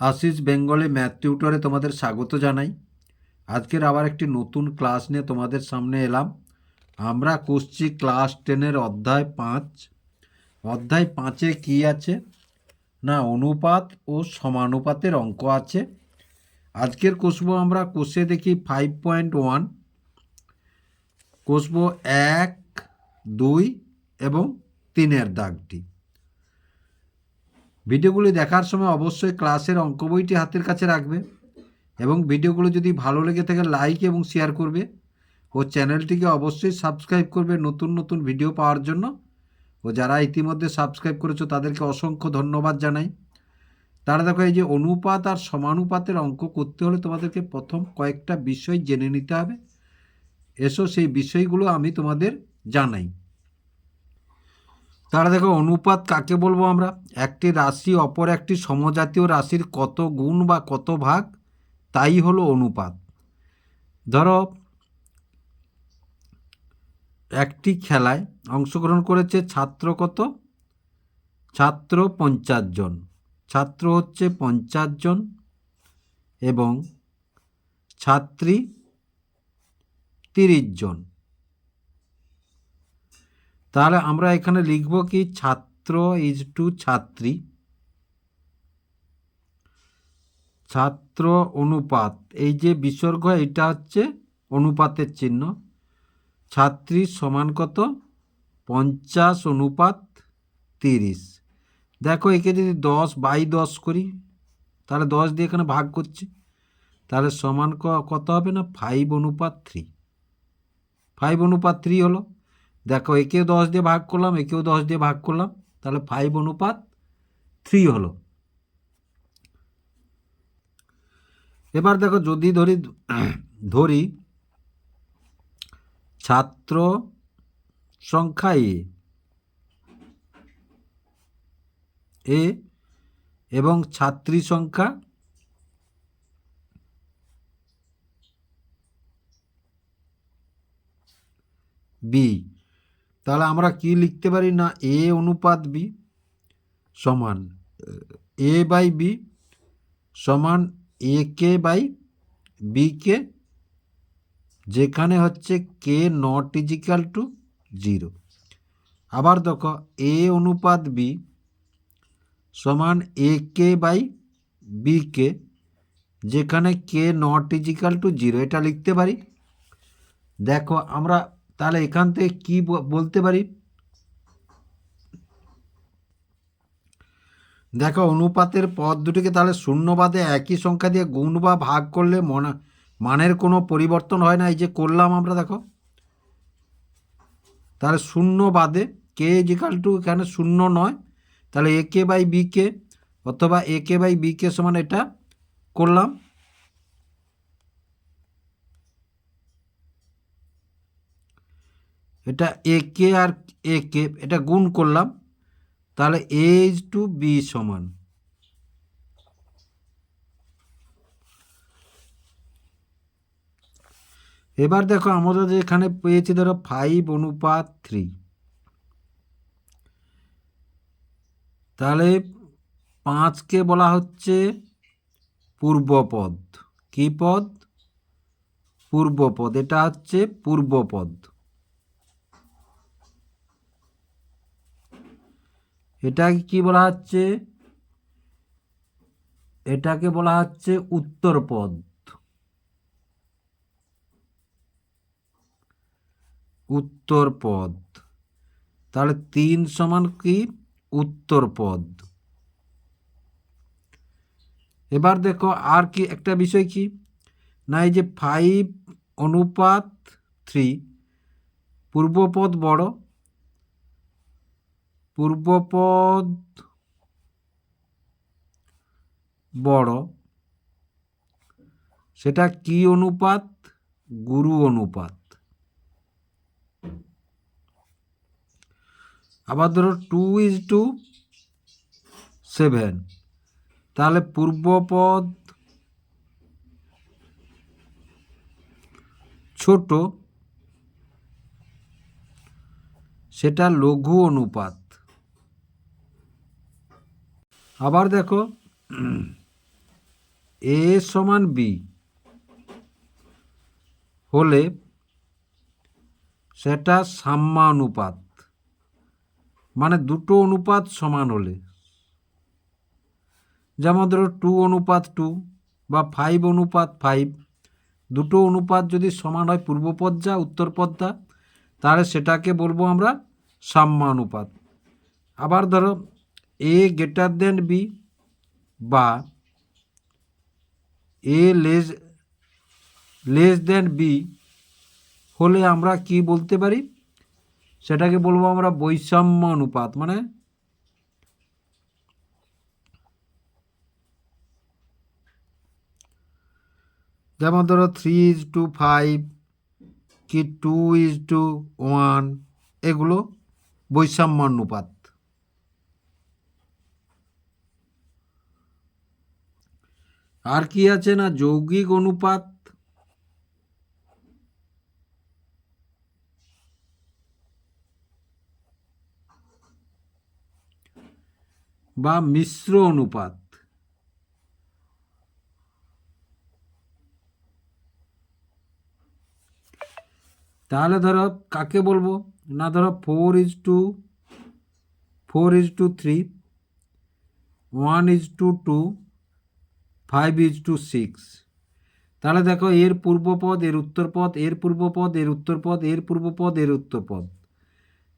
আশিস বেঙ্গলে ম্যাথ টিউটরে তোমাদের স্বাগত জানাই। আজকের আবার একটি নতুন ক্লাস নিয়ে তোমাদের সামনে এলাম। আমরা করছি ক্লাস টেনের অধ্যায় পাঁচ। অধ্যায় পাঁচে কি আছে? না, অনুপাত ও সমানুপাতের অঙ্ক আছে। আজকের কষবো আমরা কষে দেখি ফাইভ পয়েন্ট ওয়ান কষবো এক, দুই এবং তিনের দাগটি। ভিডিওগুলি দেখার সময় অবশ্যই ক্লাসের অঙ্ক বইটি হাতের কাছে রাখবে এবং ভিডিওগুলো যদি ভালো লেগে থাকে লাইক এবং শেয়ার করবে ও চ্যানেলটিকে অবশ্যই সাবস্ক্রাইব করবে নতুন নতুন ভিডিও পাওয়ার জন্য। ও যারা ইতিমধ্যে সাবস্ক্রাইব করেছ তাদেরকে অসংখ্য ধন্যবাদ জানাই। তারা দেখো এই যে অনুপাত আর সমানুপাতের অঙ্ক করতে হলে তোমাদেরকে প্রথম কয়েকটা বিষয় জেনে নিতে হবে। এসো সেই বিষয়গুলো আমি তোমাদের জানাই। তাহলে দেখো অনুপাত কাকে বলব আমরা? একটি রাশি অপর একটি সমজাতীয় রাশির কত গুণ বা কত ভাগ? তাই হলো অনুপাত। ধরো, একটি খেলায় অংশগ্রহণ করেছে ছাত্র কত? ছাত্র পঞ্চাশ জন। ছাত্র হচ্ছে পঞ্চাশ জন এবং ছাত্রী তিরিশ জন। তাহলে আমরা এখানে লিখব কি, ছাত্র ইজ টু ছাত্রী। ছাত্র অনুপাত, এই যে বিসর্গ, এটা হচ্ছে অনুপাতের চিহ্ন। ছাত্রী সমান কত? পঞ্চাশ অনুপাত তিরিশ। দেখো, একে যদি দশ বাই দশ করি, তাহলে দশ দিয়ে এখানে ভাগ করছি। তাহলে সমান কত হবে না? ফাইভ অনুপাত থ্রি ফাইভ অনুপাত থ্রি হলো। দেখো, একেও দশ দিয়ে ভাগ করলাম, একেও দশ দিয়ে ভাগ করলাম। তাহলে ফাইভ অনুপাত থ্রি হলো। এবার দেখো, যদি ধরি ধরি ছাত্র সংখ্যা এ এ এবং ছাত্রী সংখ্যা বি তাহলে আমরা কি লিখতে পারি না? এ অনুপাত বি সমান, এ বাই বি সমান এ কে বাই বি কে যেখানে হচ্ছে K not equal to zero আবার দেখো এ অনুপাত বি সমান এ কে বাই বি কে যেখানে K not equal to zero এটা লিখতে পারি? দেখো, আমরা তাহলে এখান থেকে কি বলতে পারি? দেখো, অনুপাতের পদ দুটিকে তাহলে শূন্য বাদে একই সংখ্যা দিয়ে গুণ বা ভাগ করলে মনা, মানের কোনো পরিবর্তন হয় না। এই যে করলাম আমরা, দেখো। তাহলে শূন্য বাদে কে ইজিক্যাল টু এখানে শূন্য নয়। তাহলে এ কে বাই বি কে অথবা এ কে বাই বি কে সমান এটা করলাম। এটা এ কে আর এ কে এটা গুণ করলাম, তাহলে এ ইজ টু বি সমান। এবার দেখো আমরা এখানে পেয়েছি ধরো ফাইভ অনুপাত থ্রি তাহলে পাঁচকে বলা হচ্ছে পূর্বপদ কি পদ? পূর্বপদ এটা হচ্ছে পূর্বপদ এটাকে কি বলা হচ্ছে? এটাকে বলা হচ্ছে উত্তরপদ উত্তরপদ তাহলে তিন সমান কি? উত্তরপদ এবার দেখো আর কি একটা বিষয় কি? না, এই যে ফাইভ অনুপাত থ্রি পূর্বপদ বড় পূর্বপদ বড়। সেটা কি অনুপাত? গুরু অনুপাত। আবার ধরো টু ইজ টু সেভেন তাহলে পূর্বপদ ছোট। সেটা লঘু অনুপাত। আবার দেখো, এ সমান বি হলে সেটা সাম্যানুপাত মানে দুটো অনুপাত সমান হলে। যেমন ধরো টু অনুপাত টু বা ফাইভ অনুপাত ফাইভ, দুটো অনুপাত যদি সমান হয় পূর্বপদ যা উত্তরপদ যা তাহলে সেটাকে বলব আমরা সাম্যানুপাত। আবার ধরো এ গ্রেটার দেন বি বা A less less than B হলে আমরা কি বলতে পারি? সেটাকে বলব আমরা বৈষম্য অনুপাত। মানে যেমন ধরো থ্রি ইজ টু ফাইভ কি টু ইজ টু ওয়ান এগুলো বৈষম্য অনুপাত। আর কি আছে না যৌগিক অনুপাত? বা মিশ্র অনুপাত। তাহলে ধরো কাকে বলব? না ধরো four is to four is to three one is to two five is to six তাহলে দেখো এর পূর্বপদ এর উত্তরপদ এর পূর্বপদ এর উত্তরপদ এর পূর্বপদ এর উত্তরপদ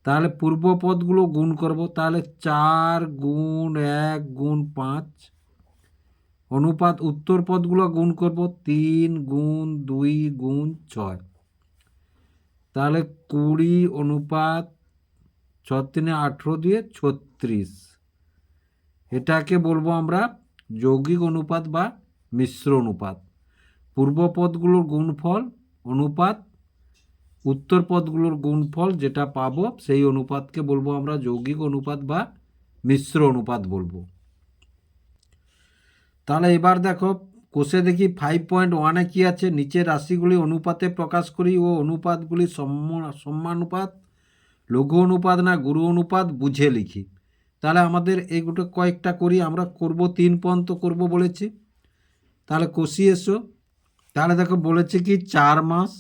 তাহলে পূর্বপদগুলো গুণ করব, তাহলে চার গুণ এক গুণ পাঁচ। অনুপাত উত্তর পদগুলো গুণ করব, তিন গুণ দুই গুণ ছয়। তাহলে কুড়ি অনুপাত ছ তিনে আঠেরো দিয়ে ছত্রিশ। এটাকে বলব আমরা যৌগিক অনুপাত বা মিশ্র অনুপাত। পূর্বপদগুলোর গুণফল অনুপাত, উত্তর পদগুলোর গুণফল যেটা পাবো সেই অনুপাতকে বলব আমরা যৌগিক অনুপাত বা মিশ্র অনুপাত বলব। তাহলে এবার দেখো, কোষে দেখি ফাইভ পয়েন্ট ওয়ানে কী আছে? নিচের রাশিগুলি অনুপাতে প্রকাশ করি ও অনুপাতগুলি সম্ম- সম্মানুপাত লঘু অনুপাত না গুরু অনুপাত বুঝে লিখি। তাহলে আমাদের এইগুলো কয়েকটা করি, আমরা করব তিন পর্যন্ত করব বলেছি। তাহলে কষি এসো। তাহলে দেখো বলেছে কি, চার মাস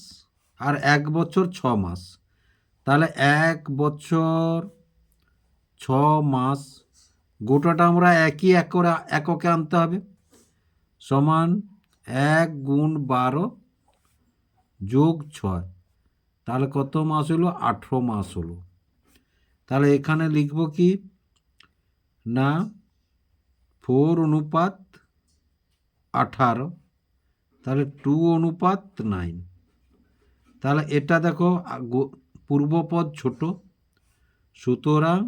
আর এক বছর ছ মাস। তাহলে এক বছর ছ মাস, গোটাটা আমরা একই একরে, এককে আনতে হবে। সমান এক গুণ বারো যোগ ছয়। তাহলে কত মাস হলো? আঠেরো মাস হলো। তাহলে এখানে লিখব কি না, ফোর অনুপাত আঠারো, তাহলে টু অনুপাত নাইন। তাহলে এটা দেখো পূর্বপদ ছোট। সুতরাং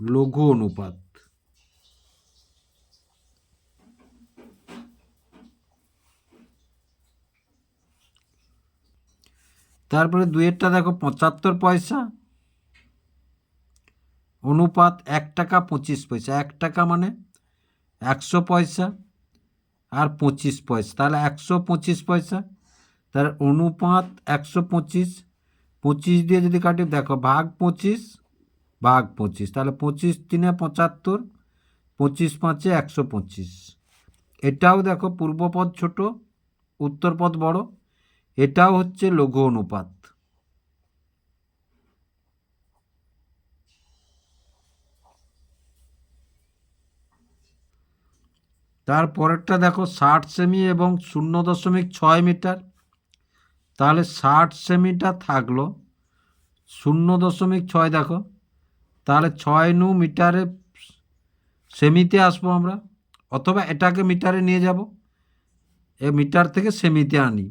লঘু অনুপাত। তারপরে দুয়েরটা দেখো, পঁচাত্তর পয়সা। অনুপাত এক টাকা পঁচিশ পয়সা। এক টাকা মানে একশো পয়সা আর পঁচিশ পয়সা। তাহলে একশো পঁচিশ পয়সা, তাহলে অনুপাত একশো পঁচিশ পঁচিশ দিয়ে যদি কাটি, দেখো ভাগ পঁচিশ ভাগ পঁচিশ। তাহলে পঁচিশ তিনে পঁচাত্তর, পঁচিশ পাঁচে একশো পঁচিশ। এটাও দেখো পূর্বপদ ছোট, উত্তরপদ বড়। এটাও হচ্ছে লঘু অনুপাত। তারপরেরটা দেখো ষাট সেমি এবং শূন্য দশমিক ছয় মিটার। তাহলে ষাট সেমিটা থাকল, শূন্য দশমিক ছয় দেখো, তাহলে ছয় নু মিটারে সেমিতে আসব আমরা, অথবা এটাকে মিটারে নিয়ে যাব, এ মিটার থেকে সেমিতে আনি।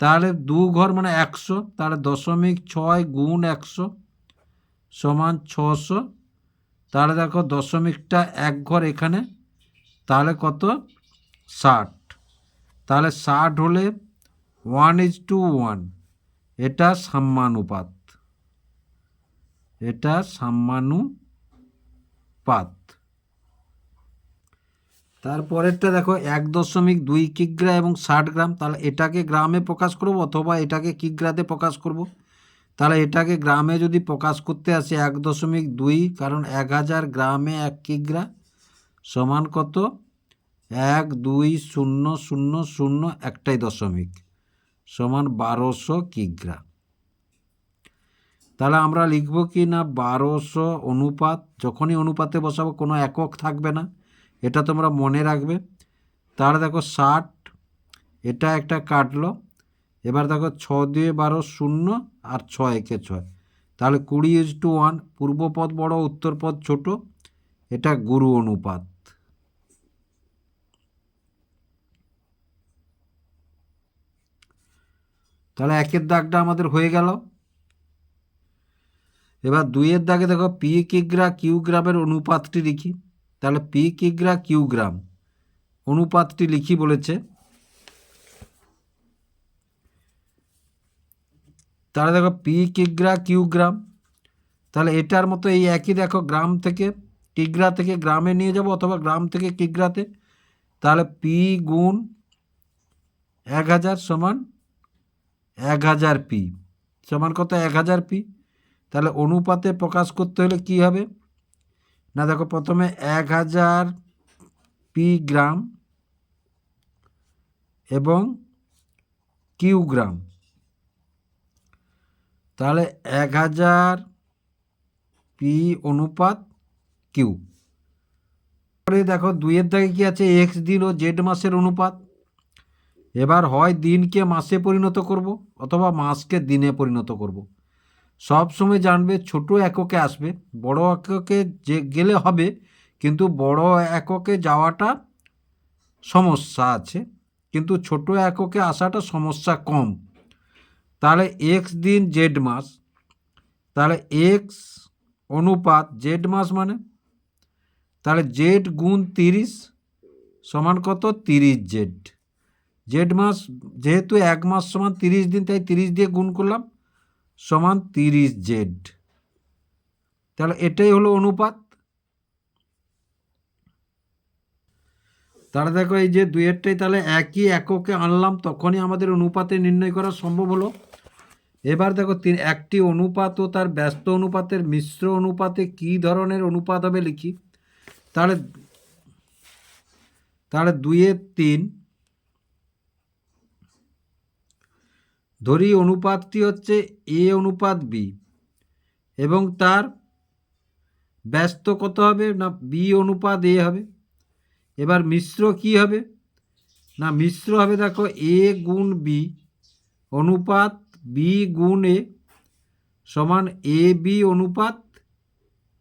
তাহলে দু ঘর মানে একশো, তাহলে দশমিক ছয় গুণ একশো সমান ছশো, তাহলে দেখো দশমিকটা এক ঘর এখানে তাহলে কত? ষাট। তাহলে ষাট হলে ওয়ান ইজ টু ওয়ান এটা সাম্যানুপাত এটা সাম্যানুপাত তারপরেরটা দেখো, এক দশমিক দুই কিগ্রা এবং ষাট গ্রাম। তাহলে এটাকে গ্রামে প্রকাশ করব অথবা এটাকে কিগ্রাতে প্রকাশ করব? তাহলে এটাকে গ্রামে যদি প্রকাশ করতে আসে এক দশমিক দুই, কারণ এক হাজার গ্রামে এক কিগ্রা। সমান কত? এক, দুই, শূন্য শূন্য শূন্য, একটাই দশমিক। সমান বারোশো কিগ্রা। তাহলে আমরা লিখব কি না? বারোশো অনুপাত। যখনই অনুপাতে বসাবো, কোনো একক থাকবে না। এটা তোমরা মনে রাখবে। তাহলে দেখো ষাট, এটা একটা কাটলো। এবার দেখো ছ দিয়ে বারো, শূন্য আর ছ একে ছয়। তাহলে কুড়ি ইজ টু ওয়ান পূর্বপদ বড় উত্তরপদ ছোট। এটা গুরু অনুপাত। তাহলে একের দাগটা আমাদের হয়ে গেল। এবার দুইয়ের দাগে দেখো পি কিগ্রা কিউ গ্রামের অনুপাতটি লিখি। তাহলে পি কিগ্রা কিউ গ্রাম অনুপাতটি লিখি বলেছে। তাহলে দেখো পি কিগ্রা কিউ গ্রাম। তাহলে এটার মতো এই একই দেখো গ্রাম থেকে কিগ্রা থেকে গ্রামে নিয়ে যাব অথবা গ্রাম থেকে কিগ্রাতে তাহলে পি গুণ এক হাজার সমান এক হাজার পি। সমান কত? এক হাজার পি। তাহলে অনুপাতে প্রকাশ করতে হলে কি হবে? না, দেখো, প্রথমে এক হাজার পি গ্রাম এবং কিউ গ্রাম। তাহলে এক হাজার পি অনুপাত কিউ। পরে দেখো, দুইয়ের দাগে কি আছে? এক্স ও জেড মাসের অনুপাত। এবার হয় দিনকে মাসে পরিণত করব অথবা মাসকে দিনে পরিণত করব। সব সময় জানবে ছোট এককে আসবে, বড় এককে যে গেলে হবে, কিন্তু বড় এককে যাওয়াটা সমস্যা আছে, কিন্তু ছোট এককে আসাটা সমস্যা কম। তাহলে এক্স দিন জেড মাস, তাহলে এক্স অনুপাত জেড মাস মানে? তাহলে জেড গুণ তিরিশ সমান কত? তিরিশ জেড জেড মাস, যেহেতু এক মাস সমান তিরিশ দিন, তাই তিরিশ দিয়ে গুণ করলাম, সমান তিরিশ জেড। তাহলে এটাই হলো অনুপাত। তাহলে দেখো এই যে দুইয়েরটাই, তাহলে একই এককে আনলাম, তখনই আমাদের অনুপাতে নির্ণয় করা সম্ভব হলো। এবার দেখো তিন, একটি অনুপাত ও তার ব্যস্ত অনুপাতের মিশ্র অনুপাতে কি ধরনের অনুপাত হবে লিখি। তাহলে তাহলে দুইয়ের তিন ধরি অনুপাতটি হচ্ছে এ অনুপাত বি এবং তার ব্যস্ত কত হবে না বি অনুপাত এ হবে? এবার মিশ্র কি হবে? না, মিশ্র হবে দেখো এ গুণ বি অনুপাত বি গুণ এ সমান এ বি অনুপাত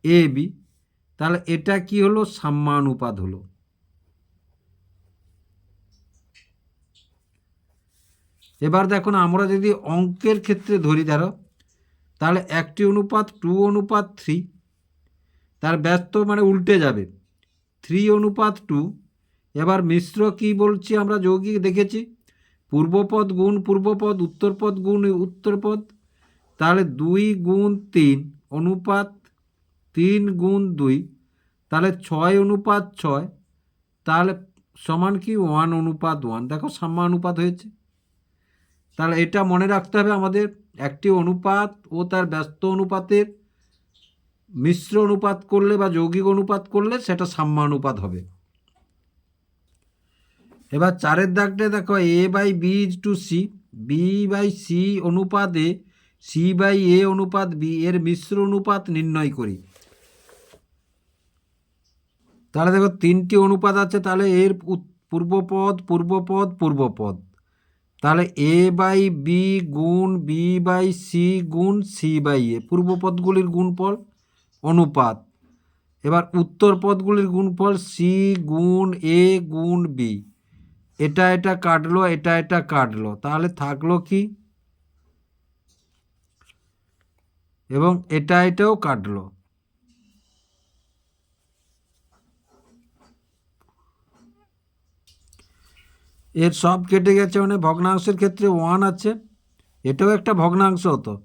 এ বি। তাহলে এটা কি হলো? সাম্যানুপাত হলো। এবার দেখুন আমরা যদি অঙ্কের ক্ষেত্রে ধরি, ধরো, তাহলে একটি অনুপাত টু অনুপাত থ্রি, তার ব্যস্ত মানে উল্টে যাবে। থ্রি অনুপাত টু, এবার মিশ্র কি বলছি আমরা, যৌগিক দেখেছি, পূর্বপদ গুণ পূর্বপদ, উত্তরপদ গুণ উত্তরপদ, তাহলে দুই গুণ তিন অনুপাত তিন গুণ দুই, তাহলে ছয় অনুপাত ছয়, তাহলে সমান কি? ওয়ান অনুপাত ওয়ান। দেখো সাম্যানুপাত হয়েছে। তাহলে এটা মনে রাখতে হবে আমাদের একটি অনুপাত ও তার ব্যস্ত অনুপাতের মিশ্র অনুপাত করলে বা যৌগিক অনুপাত করলে সেটা সাম্যানুপাত হবে। এবার চারের দাগটা দেখো A by B to C B by C অনুপাতে সি বাই এ অনুপাত বি এর মিশ্র অনুপাত নির্ণয় করি। তাহলে দেখো তিনটি অনুপাত আছে, তাহলে এর পূর্বপদ পূর্বপদ পূর্বপদ। তাহলে এ বাই বি গুণ বি বাই সি গুণ সি বাই এ পূর্ব পূর্বপদগুলির গুণফল অনুপাত। এবার উত্তর পদগুলির গুণফল সি গুণ এ গুণ বি এটা এটা কাটলো, এটা এটা কাটলো, তাহলে থাকল কি? এবং এটা এটাও কাটলো। এর সব কেটে গেছে মানে ভগ্নাংশের ক্ষেত্রে ওয়ান আছে। এটাও একটা ভগ্নাংশ হতো।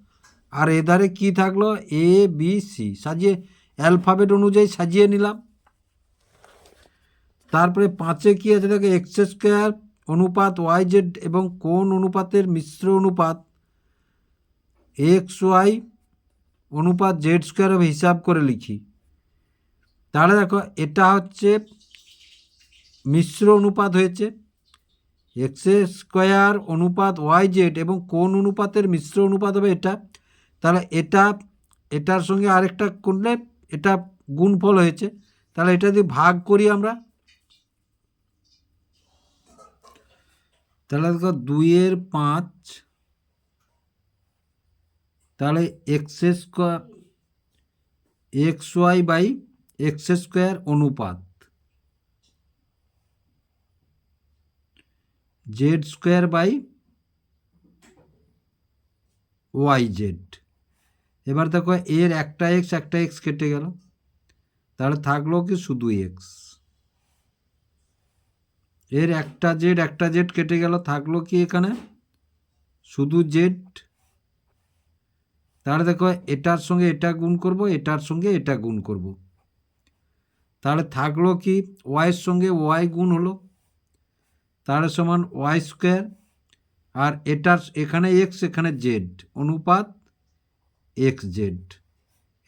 আর এধারে কি থাকল? এ বি সি সাজিয়ে অ্যালফাবেট অনুযায়ী সাজিয়ে নিলাম। তারপরে পাঁচে কি আছে? দেখো এক্স স্কোয়ার অনুপাত ওয়াই জেড এবং কোন অনুপাতের মিশ্র অনুপাত। এক্স ওয়াই অনুপাত জেড স্কোয়ার হিসাব করে লিখি। তাহলে দেখো, এটা হচ্ছে মিশ্র অনুপাত হয়েছে। এক্স স্কোয়ার অনুপাত ওয়াই জেড এবং কোন অনুপাতের মিশ্র অনুপাত হবে এটা? তাহলে এটা, এটার সঙ্গে আরেকটা করলে এটা গুণফল হয়েছে। তাহলে এটা যদি ভাগ করি আমরা। তাহলে দেখো দুইয়ের পাঁচ, তাহলে X square, X Y by X square অনুপাত। Z square by Y Z. এবার দেখো এর একটা এক্স একটা এক্স কেটে গেল। তাহলে থাকল কি শুধু এক্সের একটা জেড একটা জেড কেটে গেল, থাকল কি এখানে? শুধু জেড। তাহলে দেখো এটার সঙ্গে এটা গুণ করব, এটার সঙ্গে এটা গুণ করব। তাহলে থাকল কি ওয়াইয়ের সঙ্গে ওয়াই গুণ হলো। তাহলে সমান ওয়াই স্কোয়ার আর এটার এখানে এক্স এখানে জেড অনুপাত এক্স জেড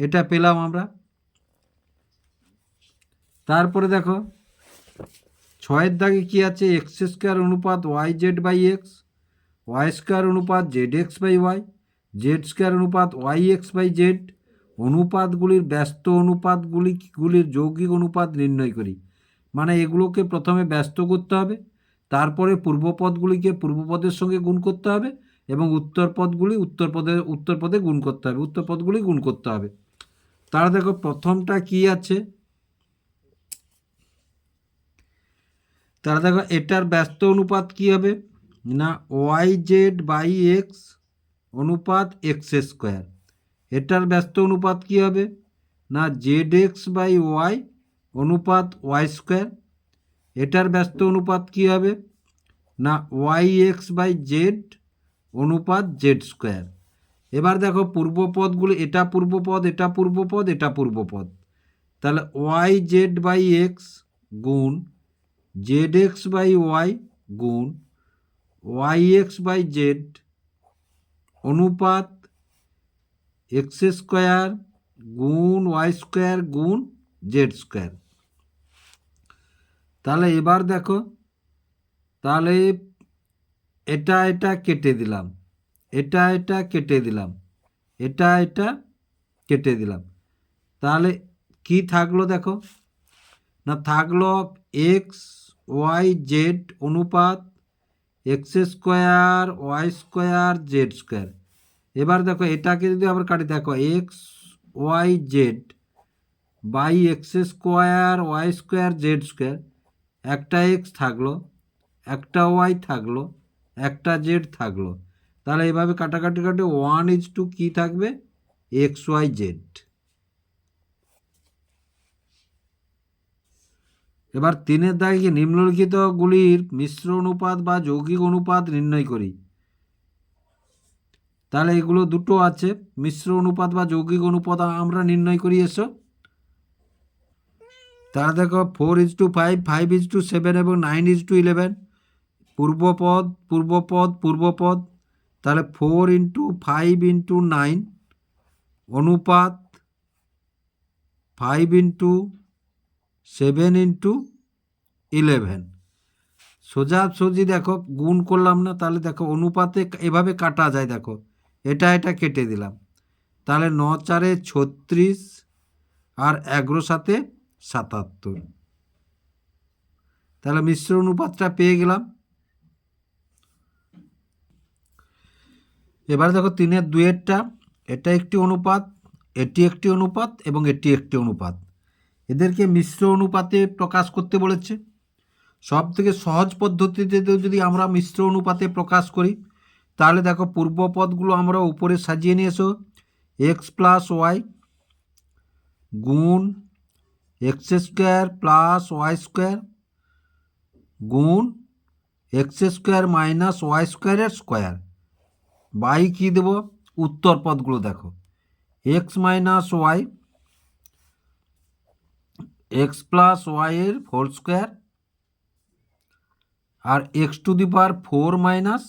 এটা পেলাম আমরা। তারপরে দেখো, ছয়ের দাগে কি আছে? এক্স স্কোয়ার অনুপাত Y Z by X Y square অনুপাত Z X by Y Z square অনুপাত ওয়াই এক্স বাই জেড অনুপাতগুলির ব্যস্ত অনুপাতগুলি গুলির যৌগিক অনুপাত নির্ণয় করি। মানে এগুলোকে প্রথমে ব্যস্ত করতে হবে। তারপরে পূর্বপদগুলিকে পূর্বপদের সঙ্গে গুণ করতে হবে এবং উত্তর পদগুলি উত্তর পদে উত্তর পদে গুণ করতে হবে, উত্তর পদগুলি গুণ করতে হবে। তারা দেখো প্রথমটা কি আছে? তারা দেখো এটার ব্যস্ত অনুপাত কি হবে? না ওয়াই জেড বাই এক্স অনুপাত এক্স স্কোয়ার এটার ব্যস্ত অনুপাত কি হবে? না জেড এক্স বাই ওয়াই অনুপাত ওয়াই স্কোয়ার এটার ব্যস্ত অনুপাত কি হবে? না ওয়াই এক্স বাই জেড অনুপাত জেড স্কোয়ার এবার দেখো পূর্বপদগুলো এটা পূর্বপদ এটা পূর্বপদ এটা পূর্বপদ তাহলে ওয়াই জেড বাই এক্স গুণ জেড এক্স বাই ওয়াই গুণ ওয়াই এক্স বাই জেড অনুপাত এক্স স্কোয়ার গুণ ওয়াই স্কোয়ার গুণ জেড স্কোয়ার তাহলে এবার দেখো, তাহলে এটা এটা কেটে দিলাম, এটা এটা কেটে দিলাম, এটা এটা কেটে দিলাম। তাহলে কি থাকল দেখো? না থাকল এক্স ওয়াই জেড অনুপাত X square Y square Z square এবার দেখো, এটাকে যদি আবার কাটি, দেখো X Y Z by X square Y square Z square একটা এক্স থাকল, একটা ওয়াই থাকল, একটা জেড থাকল। তাহলে এভাবে কাটাকাটি কাটে ওয়ান ইজ টু কী থাকবে? এক্স ওয়াই জেড এবার তিনের দাগে নিম্নলিখিতগুলির মিশ্র অনুপাত বা যৌগিক অনুপাত নির্ণয় করি। তাহলে এগুলো দুটো আছে, মিশ্র অনুপাত বা যৌগিক অনুপাত আমরা নির্ণয় করি, এসো। তাহলে দেখো four is to five five is to seven এবং নাইন ইজ টু ইলেভেন পূর্বপদ পূর্বপদ পূর্বপদ তাহলে four into five into nine অনুপাত five into seven into eleven সোজা সোজি দেখো, গুণ করলাম না, তাহলে দেখো অনুপাতে এভাবে কাটা যায় দেখো। এটা এটা কেটে দিলাম। তাহলে ন চারে ছত্রিশ আর এগারো সাথে সাতাত্তর। তাহলে মিশ্র অনুপাতটা পেয়ে গেলাম। এবার দেখো তিনের দুয়েরটা এটা একটি অনুপাত, এটি একটি অনুপাত এবং এটি একটি অনুপাত। এদেরকে মিশ্র অনুপাতে প্রকাশ করতে বলেছে। সব থেকে সহজ পদ্ধতিতে যদি আমরা মিশ্র অনুপাতে প্রকাশ করি, তাহলে দেখো পূর্বপদগুলো আমরা উপরে সাজিয়ে নিয়ে এসো এক্স প্লাস ওয়াই গুণ X square plus Y square গুণ এক্স স্কোয়ার মাইনাস ওয়াই স্কোয়ারের স্কোয়ার। বাই কী দেবো? উত্তর পদগুলো দেখো। X minus Y, X plus ওয়াইয়ের whole square, R X to the power four minus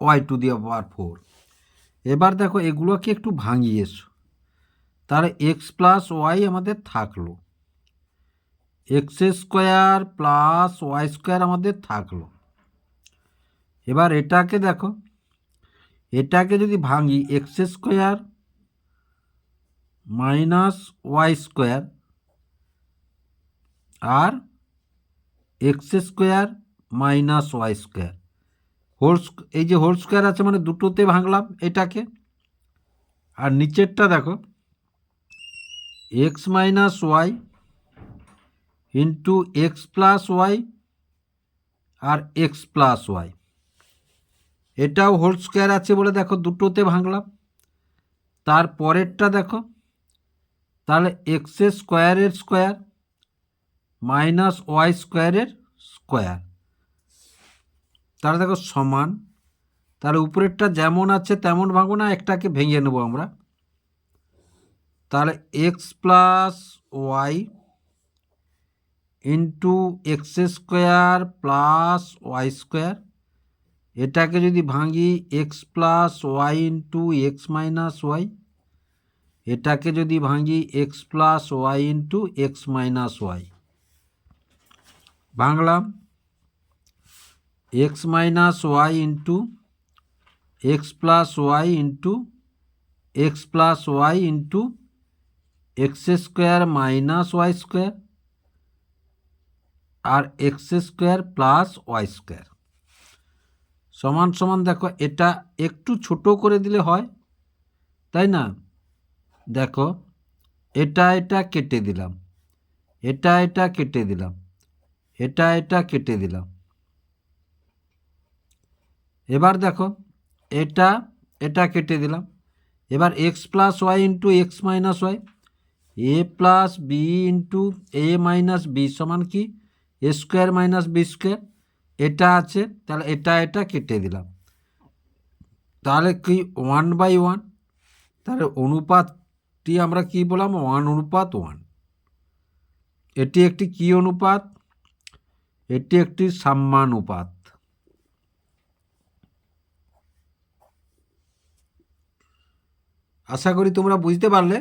Y to the power four. এবার দেখো এগুলোকে একটু ভাঙিয়ে এসো তাহলে এক্স প্লাস ওয়াই আমাদের থাকল। X square plus Y square আমাদের থাকল। এবার এটাকে দেখো, এটাকে যদি ভাঙি, X square minus Y square আর X square minus Y square. Whole এই যে হোল স্কোয়ার আছে মানে দুটোতে ভাঙলাম এটাকে। আর নিচেরটা দেখো, X minus Y into X plus Y আর এক্স প্লাস ওয়াই এটাও হোল স্কোয়ার আছে বলে দেখো, দুটোতে ভাঙলাম। তার পরেরটা দেখো, তাহলে এক্স স্কোয়ারের স্কোয়ার মাইনাস ওয়াই স্কোয়ারের স্কোয়ার তাহলে দেখো সমান, তাহলে উপরেরটা যেমন আছে তেমন ভাঙবো না, একটাকে ভেঙে নেব আমরা। তাহলে X plus Y into X square plus Y square এটাকে যদি ভাঙি X plus Y into X minus Y এটাকে যদি ভাঙি X plus Y into X minus Y ভাঙলাম X minus Y into X plus Y into X plus Y into X square minus Y square আর X square plus Y square. সমান সমান দেখো, এটা একটু ছোট করে দিলে হয়, তাই না? দেখো, এটা এটা কেটে দিলাম, এটা এটা কেটে দিলাম, এটা এটা কেটে দিলাম। এবার দেখো, এটা এটা কেটে দিলাম, এবার X plus Y into X minus Y, A plus B into A minus B সমান কি? A square minus B square এটা আছে, তাহলে এটা এটা কেটে দিলাম। তাহলে কি ওয়ান বাই ওয়ান তাহলে অনুপাতটি আমরা কি বললাম? ওয়ান অনুপাত ওয়ান এটি একটি কি অনুপাত? এটি একটি সাম্যানুপাত। আশা করি তোমরা বুঝতে পারলে।